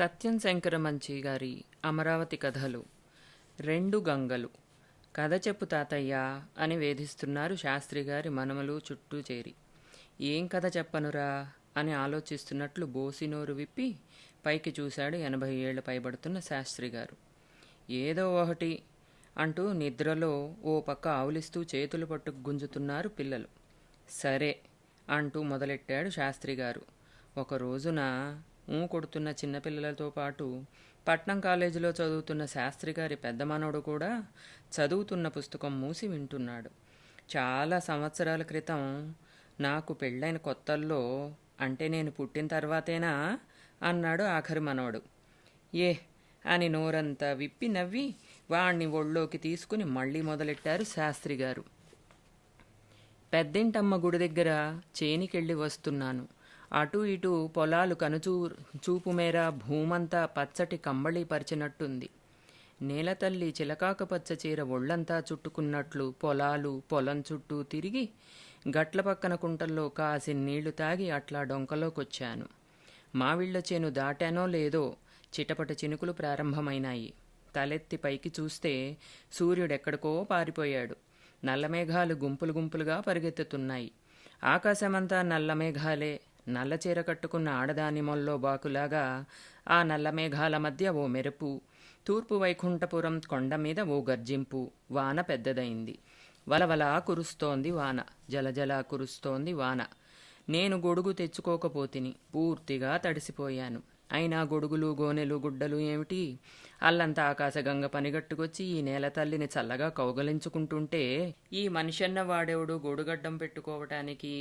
సత్యం శంకరమంచి గారి అమరావతి కథలు. రెండు గంగలు. కథ చెప్పు తాతయ్య అని వేధిస్తున్నారు శాస్త్రి గారి మనమలు చుట్టూ చేరి. ఏం కథ చెప్పనురా అని ఆలోచిస్తున్నట్లు బోసినోరు విప్పి పైకి చూశాడు ఎనభై ఏళ్ళు పైబడుతున్న శాస్త్రి గారు. ఏదో ఒకటి అంటూ నిద్రలో ఓ పక్క ఆవులిస్తూ చేతులు పట్టు గుంజుతున్నారు పిల్లలు. సరే అంటూ మొదలెట్టాడు శాస్త్రి గారు. ఒక రోజున ఊ కొడుతున్న చిన్నపిల్లలతో పాటు పట్నం కాలేజీలో చదువుతున్న శాస్త్రి గారి పెద్ద మనవడు కూడా చదువుతున్న పుస్తకం మూసి వింటున్నాడు. చాలా సంవత్సరాల క్రితం నాకు పెళ్ళైన కొత్తల్లో అంటే నేను పుట్టిన తర్వాతేనా అన్నాడు ఆఖరి మనవడు. ఏ అని నోరంతా విప్పి నవ్వి వాణ్ణి ఒళ్ళోకి తీసుకుని మళ్ళీ మొదలెట్టారు శాస్త్రి గారు. పెద్దింటమ్మ గుడి దగ్గర చేనికెళ్ళి వస్తున్నాను. అటు ఇటు పొలాలు కనుచూ చూపు మేర భూమంతా పచ్చటి కంబళి పరిచినట్టుంది. నేలతల్లి చిలకాక పచ్చ చీర ఒళ్ళంతా చుట్టుకున్నట్లు పొలాలు పొలం చుట్టూ తిరిగి గట్ల పక్కన కుంటల్లో కాసి నీళ్ళు తాగి అట్లా డొంకలోకొచ్చాను. మావిళ్ళ చేను దాటానో లేదో చిటపట చినుకులు ప్రారంభమైనాయి. తలెత్తి పైకి చూస్తే సూర్యుడెక్కడికో పారిపోయాడు. నల్లమేఘాలు గుంపులు గుంపులుగా పరిగెత్తుతున్నాయి. ఆకాశమంతా నల్లమేఘాలే నల్ల చీర కట్టుకున్న ఆడదాని మొల్లో బాకులాగా ఆ నల్లమేఘాల మధ్య ఓ మెరుపు తూర్పు వైకుంఠపురం కొండ మీద ఓ గర్జింపు వాన పెద్దదైంది. వలవలా కురుస్తోంది వాన జలజలా కురుస్తోంది వాన. నేను గొడుగు తెచ్చుకోకపోతిని పూర్తిగా తడిసిపోయాను. అయినా గొడుగులు గోనెలు గుడ్డలు ఏమిటి? అల్లంతా ఆకాశగంగ పనిగట్టుకొచ్చి ఈ నేల తల్లిని చల్లగా కౌగలించుకుంటుంటే ఈ మనిషన్న వాడేవుడు గొడుగడ్డం పెట్టుకోవటానికి?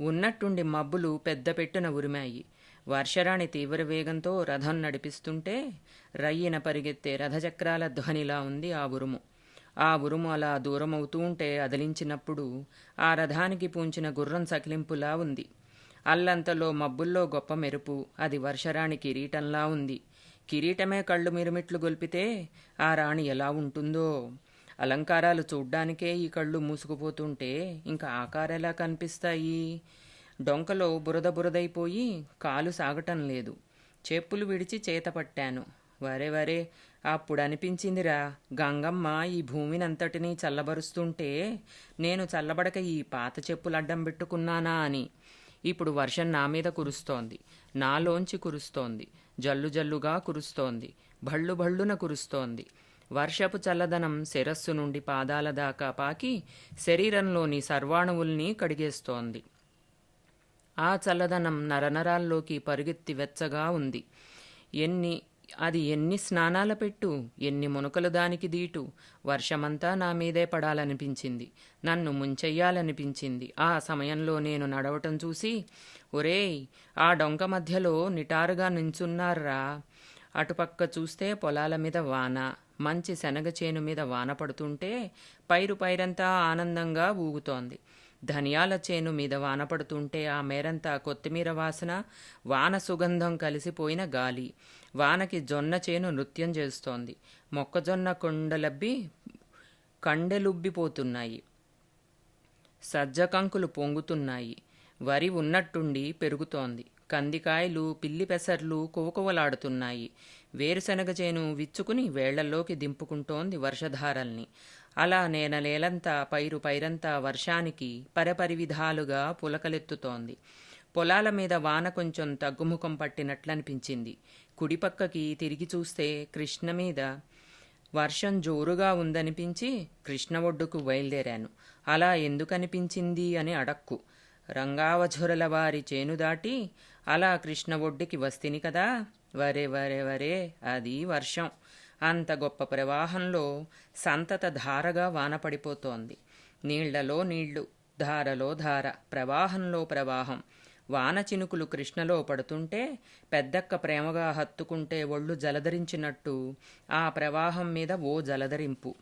ఉన్నట్టుండి మబ్బులు పెద్దపెట్టున ఉరిమాయి. వర్షరాణి తీవ్ర వేగంతో రథం నడిపిస్తుంటే రయ్యిన పరిగెత్తే రథచక్రాల ధ్వనిలా ఉంది ఆ ఉరుము. ఆ ఉరుము అలా దూరమవుతూ ఉంటే అదిలించినప్పుడు ఆ రథానికి పూంచిన గుర్రం సకిలింపులా ఉంది. అల్లంతలో మబ్బుల్లో గొప్ప మెరుపు అది వర్షరాణి కిరీటంలా ఉంది. కిరీటమే కళ్ళు మిరుమిట్లు గొల్పితే ఆ రాణి ఎలా ఉంటుందో. అలంకారాలు చూడ్డానికే ఈ కళ్ళు మూసుకుపోతుంటే ఇంకా ఆకారెలా కనిపిస్తాయి? డొంకలో బురద బురదైపోయి కాలు సాగటం లేదు. చెప్పులు విడిచి చేత పట్టాను. వరే వరే అప్పుడు అనిపించిందిరా గంగమ్మ ఈ భూమినంతటినీ చల్లబరుస్తుంటే నేను చల్లబడక ఈ పాత చెప్పులు అడ్డం పెట్టుకున్నానా అని. ఇప్పుడు వర్షం నా మీద కురుస్తోంది. నాలోంచి కురుస్తోంది. జల్లు జల్లుగా కురుస్తోంది. భళ్ళు భళ్ళున కురుస్తోంది. వర్షపు చల్లదనం శిరస్సు నుండి పాదాల దాకా పాకి శరీరంలోని సర్వాణువుల్ని కడిగేస్తోంది. ఆ చల్లదనం నరనరాల్లోకి పరుగెత్తి వెచ్చగా ఉంది. ఎన్ని అది ఎన్ని స్నానాల పెట్టు ఎన్ని మునకలు దానికి దీటు వర్షమంతా నా మీదే పడాలనిపించింది. నన్ను ముంచెయ్యాలనిపించింది. ఆ సమయంలో నేను నడవటం చూసి ఒరేయ్ ఆ డొంక మధ్యలో నిటారుగా నించున్నారా అటుపక్క చూస్తే పొలాల మీద వాన మంచి శనగ చేను మీద వాన పడుతుంటే పైరు పైరంతా ఆనందంగా ఊగుతోంది. ధనియాల చేను మీద వాన పడుతుంటే ఆ మేరంతా కొత్తిమీర వాసన వాన సుగంధం కలిసిపోయిన గాలి. వానకి జొన్న చేను నృత్యం చేస్తోంది. మొక్కజొన్న కొండలబ్బి కండెలుబ్బిపోతున్నాయి. సజ్జ కంకులు పొంగుతున్నాయి. వరి ఉన్నట్టుండి పెరుగుతోంది. కందికాయలు పిల్లి పెసర్లు కువకువలాడుతున్నాయి వేరుశనగ చేను విచ్చుకుని వేళ్ళల్లోకి దింపుకుంటోంది వర్షధారల్ని. అలా నేనలేలంతా పైరు పైరంతా వర్షానికి పరపరివిధాలుగా పులకలెత్తుతోంది. పొలాల మీద వాన కొంచెం తగ్గుముఖం పట్టినట్లనిపించింది. కుడిపక్కకి తిరిగి చూస్తే కృష్ణ మీద వర్షం జోరుగా ఉందనిపించి కృష్ణ ఒడ్డుకు బయలుదేరాను. అలా ఎందుకనిపించింది అని అడక్కు. రంగావఝురల వారి చేను దాటి అలా కృష్ణ ఒడ్డుకి వస్తిని కదా? వరే వరే వరే అది వర్షం. అంత గొప్ప ప్రవాహంలో సంతత ధారగా వాన పడిపోతోంది. నీళ్ళలో నీళ్ళు ధారలో ధార ప్రవాహంలో ప్రవాహం. వాన చినుకులు కృష్ణలో పడుతుంటే పెద్దక్క ప్రేమగా హత్తుకుంటే ఒళ్ళు జలధరించినట్టు ఆ ప్రవాహం మీద ఓ జలధరింపు.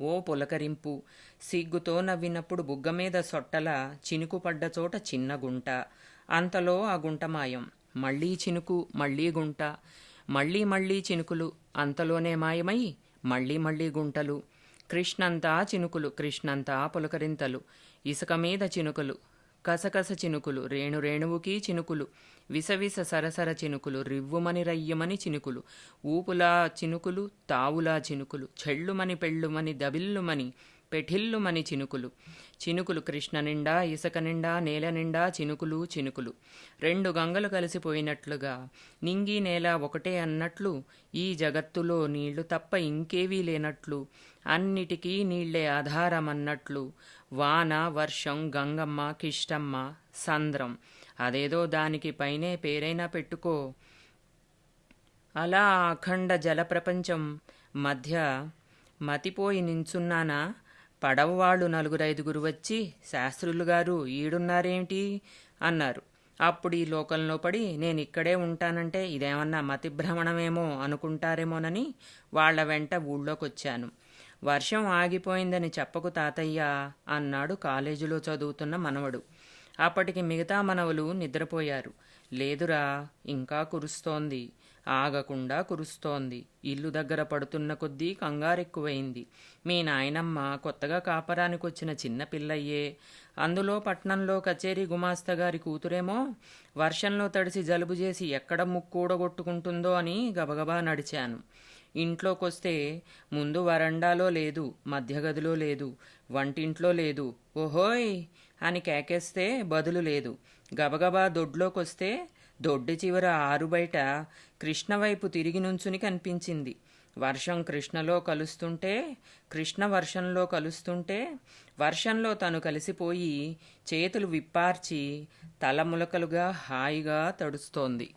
ఓ పులకరింపు. సిగ్గుతో నవ్వినప్పుడు బుగ్గ మీద సొట్టల చినుకు పడ్డ చోట చిన్న గుంట. అంతలో ఆ గుంట మాయం మళ్ళీ చినుకు మళ్ళీ గుంట. మళ్ళీ మళ్ళీ చినుకులు అంతలోనే మాయమై మళ్ళీ మళ్ళీ గుంటలు. కృష్ణంతా చినుకులు కృష్ణంతా పులకరింతలు. ఇసుక మీద చినుకులు కసకస చినుకులు రేణు రేణువుకి చినుకులు. విసవిస సరసర చినుకులు రివ్వుమని రయ్యమని చినుకులు. ఊపులా చినుకులు తావులా చినుకులు చెళ్ళుమని పెళ్ళుమని దబిల్లుమని పెఠిల్లుమని చినుకులు. చినుకులు కృష్ణ నిండా ఇసుక నిండా నేల నిండా చినుకులు చినుకులు. రెండు గంగలు కలిసిపోయినట్లుగా నింగి నేల ఒకటే అన్నట్లు ఈ జగత్తులో నీళ్ళు తప్ప ఇంకేవీ లేనట్లు అన్నిటికీ నీళ్ళే ఆధారమన్నట్లు వాన వర్షం గంగమ్మ కిష్టమ్మ సంద్రం. అదేదో దానికి పైనే పేరైనా పెట్టుకో. అలా అఖండ జలప్రపంచం మధ్య మతిపోయి నించున్నానా? పడవవాళ్ళు నలుగురైదుగురు వచ్చి శాస్త్రులు గారు ఈడున్నారేమిటి? అన్నారు. అప్పుడు ఈ లోకంలో పడి నేను ఇక్కడే ఉంటానంటే ఇదేమన్నా మతిభ్రమణమేమో అనుకుంటారేమోనని వాళ్ళ వెంట ఊళ్ళోకొచ్చాను. వర్షం ఆగిపోయిందని చెప్పకు తాతయ్య అన్నాడు కాలేజీలో చదువుతున్న మనవడు. అప్పటికి మిగతా మనవలు నిద్రపోయారు. లేదురా ఇంకా కురుస్తోంది. ఆగకుండా కురుస్తోంది. ఇల్లు దగ్గర పడుతున్న కొద్దీ కంగారెక్కువైంది. మీ నాయనమ్మ కొత్తగా కాపరానికి వచ్చిన చిన్న పిల్లయ్యే. అందులో పట్నంలో కచేరీ గుమాస్తా గారి కూతురేమో వర్షంలో తడిసి జలుబు చేసి ఎక్కడ ముక్కూడగొట్టుకుంటుందో అని గబగబా నడిచాను. ఇంట్లోకొస్తే ముందు వరండాలో లేదు మధ్యగదిలో లేదు వంటింట్లో లేదు. ఓహోయ్! అని కేకేస్తే బదులు లేదు. గబగబా దొడ్లోకొస్తే దొడ్డి చివర ఆరు బయట కృష్ణ వైపు తిరిగి నుంచుని కనిపించింది. వర్షం కృష్ణలో కలుస్తుంటే కృష్ణ వర్షంలో కలుస్తుంటే వర్షంలో తను కలిసిపోయి చేతులు విప్పార్చి తల ములకలుగా హాయిగా తడుస్తోంది.